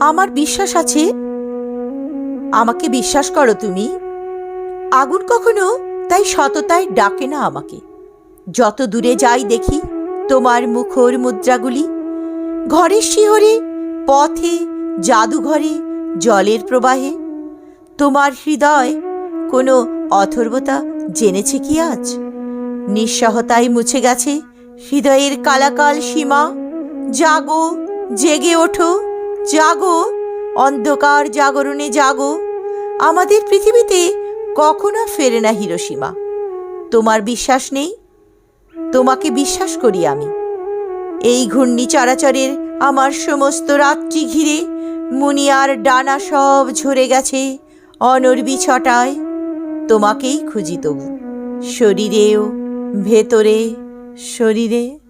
আমার বিশ্বাস আছে? আমাকে বিশ্বাস করো তুমি। আগুন কখনো তাই সততায় ডাকে না আমাকে। যত দূরে যাই দেখি তোমার মুখর মুদ্রাগুলি। ঘরের শিহরে, পথে, জাদুঘরে, জলের প্রবাহে। তোমার হৃদয় কোনো অথর্বতা জেনেছে কি আজ? নিঃসহতায় মুছে গেছে হৃদয়ের কালাকাল সীমা। জাগো, জেগে ওঠো। জাগো, অন্ধকার জাগরণে জাগো। আমাদের পৃথিবীতে কখনো ফেরে না হিরোসীমা। তোমার বিশ্বাস নেই? তোমাকে বিশ্বাস করি আমি। এই ঘূর্ণি চরাচরের আমার সমস্ত রাত্রি ঘিরে মুনিয়ার ডানা সব ঝরে গেছে অনর্বি ছটায় তোমাকেই খুঁজি তবু। শরীরেও, ভেতরে, শরীরে।